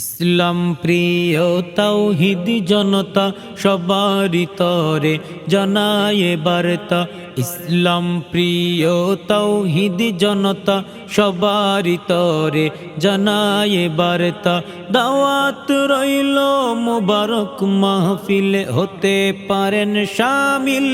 ইসলাম প্রিয় তৌহিদ জনতা সবারই তরে জানায় বার্তা। ইসলাম প্রিয় তৌহিদ জনতা সবারই তরে জানায় বার্তা। দাওয়াত রইল মুবারক মাহফিলে হতে পারেন শামিল।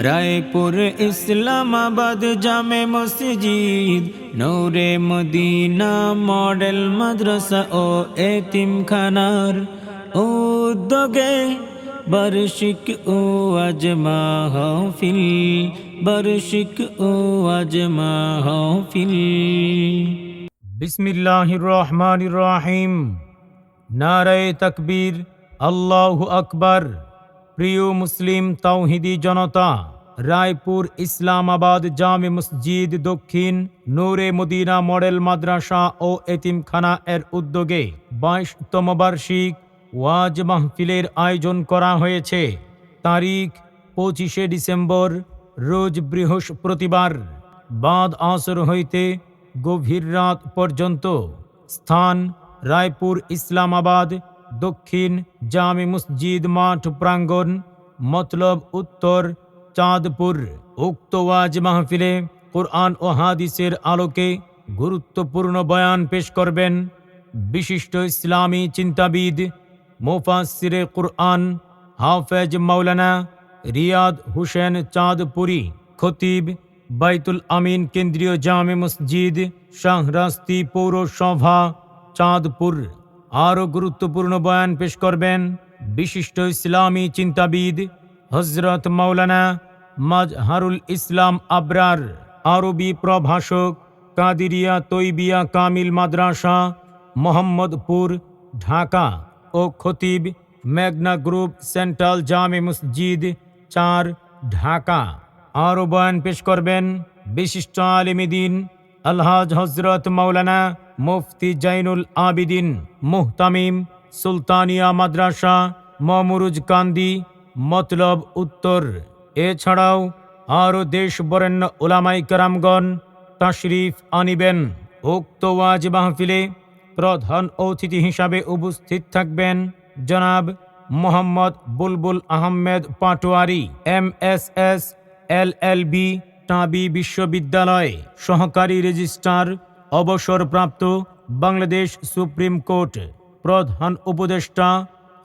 রায়পুর ইসলামাবাদ জামে মসজিদ নৌরে মদিনা মডেল মাদ্রাসা ও এতিমখানার উদ্যোগে বার্ষিক ও আজ মাহফিল বার্ষিক ও আজ মাহফিল বিসমিল্লাহির রহমানির রহিম নারায়ে তাকবীর আল্লাহু আকবার প্রিয় মুসলিম তাওহিদি জনতা, রায়পুর ইসলামাবাদ জামে মসজিদ দক্ষিণ নূরে মদিনা মডেল মাদ্রাসা ও এতিমখানা এর উদ্যোগে বাইশতম বার্ষিক ওয়াজ মাহফিলের আয়োজন করা হয়েছে। তারিখ পঁচিশে ডিসেম্বর, রোজ বৃহস্পতিবার। বাদ আসর হইতে গভীর রাত পর্যন্ত। স্থান রায়পুর ইসলামাবাদ দক্ষিণ জামে মসজিদ মাঠ প্রাঙ্গণ, মতলব উত্তর চাঁদপুর। উক্ত ওয়াজ মাহফিলে কোরআন ও হাদিসের আলোকে গুরুত্বপূর্ণ বয়ান পেশ করবেন বিশিষ্ট ইসলামী চিন্তাবিদ মুফাসিরে কুরআন হাফেজ মাওলানা রিয়াদ হুসেন চাঁদপুরি, খতিব বাইতুল আমিন কেন্দ্রীয় জামে মসজিদ, শাহরাস্তি পৌরসভা, চাঁদপুর। আরও গুরুত্বপূর্ণ বয়ান পেশ করবেন বিশিষ্ট ইসলামী চিন্তাবিদ হজরত মাওলানা মাজহারুল ইসলাম আবরার, আরবি প্রভাষক কাদিরিয়া তৈবিয়া কামিল মাদ্রাসা, মোহাম্মদপুর, ঢাকা ও খতিব মেঘনা গ্রুপ সেন্ট্রাল জামে মসজিদ চার, ঢাকা। আরও বয়ান পেশ করবেন বিশিষ্ট আলিমিদিন আলহাজ হজরত মাওলানা মুফতি জাইনুল আবিদিন, মুহতামিম, সুলতানিয়া মাদ্রাসা, মমরুজ কান্দি, মতলব উত্তর। এছাড়াও আরও দেশ বরেণ্য ওলামাই কারামগণ তাশরিফ আনিবেন। উক্ত ওয়াজ মাহফিলে প্রধান অতিথি হিসাবে উপস্থিত থাকবেন জনাব Mohammad Bulbul Ahmed Patowari M S S L L B টাবি বিশ্ববিদ্যালয় সহকারী রেজিস্ট্রার অবসরপ্রাপ্ত বাংলাদেশ সুপ্রিম কোর্ট প্রধান উপদেষ্টা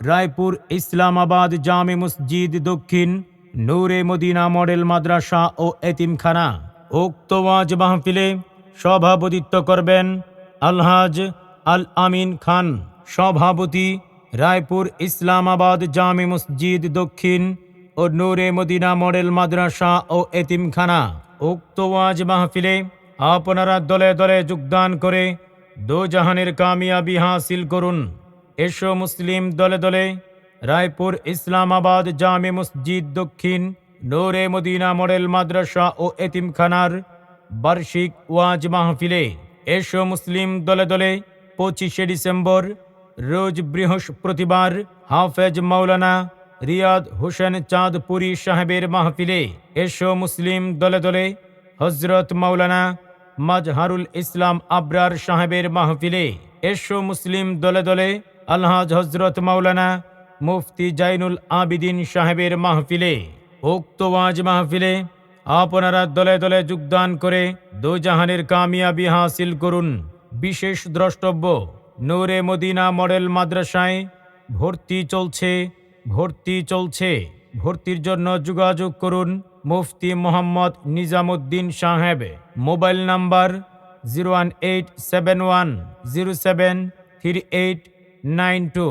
রায়পুর ইসলামাবাদ জামে মসজিদ দক্ষিণ নূরে মদিনা মডেল মাদ্রাসা ও এতিমখানা উক্ত ওয়াজ মাহফিলে সভাপতিত্ব করবেন আলহাজ আল আমিন খান, সভাপতি রায়পুর ইসলামাবাদ জামে মসজিদ দক্ষিণ ও নূরে মদিনা মডেল মাদ্রাসা ও এতিমখানা। উক্ত ওয়াজ মাহফিলে আপনারা দলে দলে যোগদান করে দোজাহানের কামিয়াবি হাসিল করুন। এসো মুসলিম দলে দলে রায়পুর ইসলামাবাদ জামে মসজিদ দক্ষিণ, নূরে মদিনা মডেল মাদ্রাসা ও এতিমখানার বার্ষিক ওয়াজ মাহফিলে। এসো মুসলিম দলে দলে পঁচিশে ডিসেম্বর, রোজ বৃহস্পতিবার হাফেজ মাওলানা রিয়াদ হোসেন চাঁদপুরি সাহেবের মাহফিলে। এসো মুসলিম দলে দলে হজরত মাওলানা মাজহারুল ইসলাম আবরার সাহেবের মাহফিলে এসো মুসলিম দলে দলে আলহাজ হজরত মাওলানা মুফতি জাইনুল আবিদিন সাহেবের মাহফিলে, উক্ত ওয়াজ মাহফিলে আপনারা দলে দলে যোগদান করে দোজাহানের কামিয়াবি হাসিল করুন। বিশেষ দ্রষ্টব্য, নূরে মদিনা মডেল মাদ্রাসায় ভর্তি চলছে ভর্তি চলছে। ভর্তির জন্য যোগাযোগ করুন মুফতি মোহাম্মদ নিজামুদ্দিন সাহেব। Mobile number zero one eight seven one zero seven three eight nine two.